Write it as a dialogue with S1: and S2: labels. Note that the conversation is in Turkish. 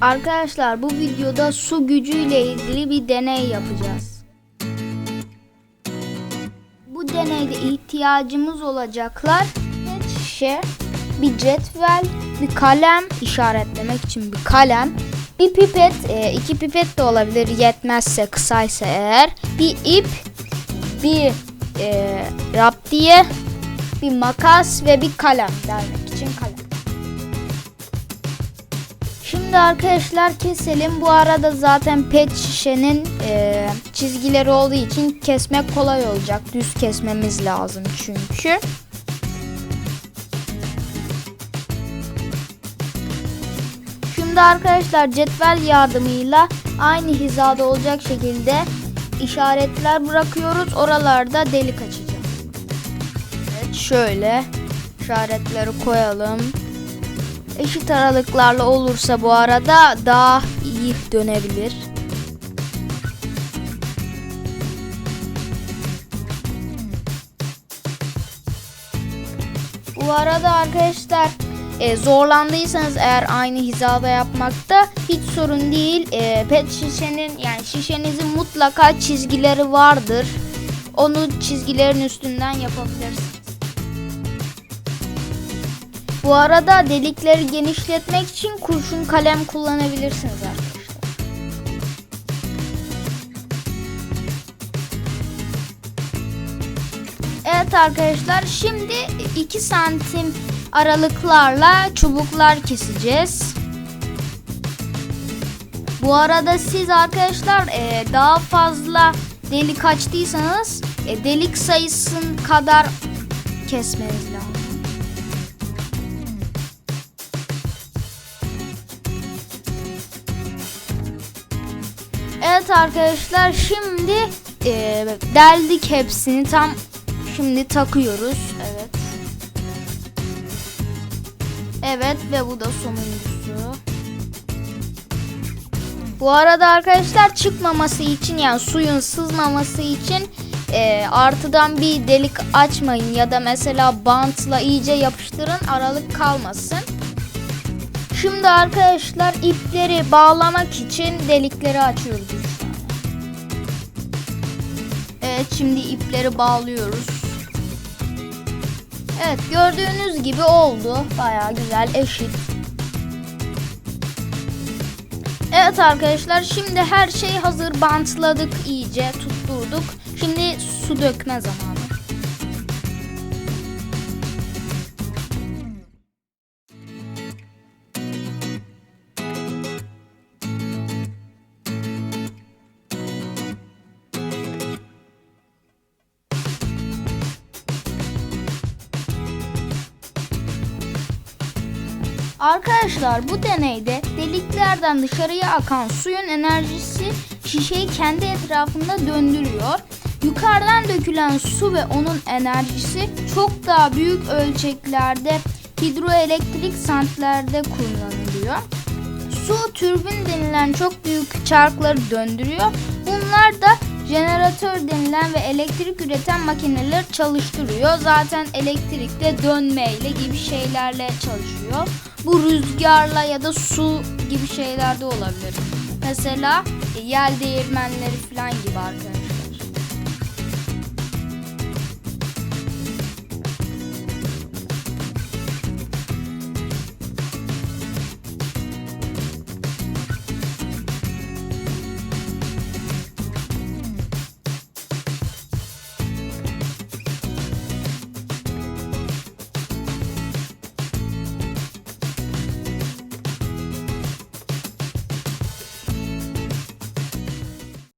S1: Arkadaşlar bu videoda su gücüyle ilgili bir deney yapacağız. Bu deneyde ihtiyacımız olacaklar pet şişe, bir cetvel, bir kalem işaretlemek için bir kalem, bir pipet, e, iki pipet de olabilir yetmezse kısaysa eğer, bir ip, bir e, raptiye, bir makas ve bir kalem delmek için kalem. Şimdi arkadaşlar keselim. Bu arada zaten pet şişenin e, çizgileri olduğu için kesmek kolay olacak. Düz kesmemiz lazım çünkü. Şimdi arkadaşlar cetvel yardımıyla aynı hizada olacak şekilde işaretler bırakıyoruz. Oralarda delik açacağız. Evet şöyle işaretleri koyalım eşit aralıklarla olursa bu arada daha iyi dönebilir. Bu arada arkadaşlar e, zorlandıysanız eğer aynı hizada yapmakta hiç sorun değil. E, pet şişenin yani şişenizin mutlaka çizgileri vardır. Onu çizgilerin üstünden yapabilirsiniz. Bu arada delikleri genişletmek için kurşun kalem kullanabilirsiniz arkadaşlar. Evet arkadaşlar şimdi 2 santim aralıklarla çubuklar keseceğiz. Bu arada siz arkadaşlar e, daha fazla delik açtıysanız e, delik sayısın kadar kesmeniz lazım. Evet arkadaşlar şimdi e, deldik hepsini tam şimdi takıyoruz. Evet. Evet ve bu da sonuncusu. Bu arada arkadaşlar çıkmaması için yani suyun sızmaması için e, artıdan bir delik açmayın ya da mesela bantla iyice yapıştırın aralık kalmasın. Şimdi arkadaşlar ipleri bağlamak için delikleri açıyoruz. Evet şimdi ipleri bağlıyoruz. Evet gördüğünüz gibi oldu. Baya güzel eşit. Evet arkadaşlar şimdi her şeyi hazır bantladık iyice tutturduk. Şimdi su dökme zamanı. Arkadaşlar bu deneyde deliklerden dışarıya akan suyun enerjisi şişeyi kendi etrafında döndürüyor. Yukarıdan dökülen su ve onun enerjisi çok daha büyük ölçeklerde hidroelektrik santrallerde kullanılıyor. Su türbin denilen çok büyük çarkları döndürüyor. Bunlar da jeneratör denilen ve elektrik üreten makineleri çalıştırıyor. Zaten elektrikte dönmeyle gibi şeylerle çalışıyor. Bu rüzgarla ya da su gibi şeyler de olabilir. Mesela yel değirmenleri falan gibi arkadaşlar.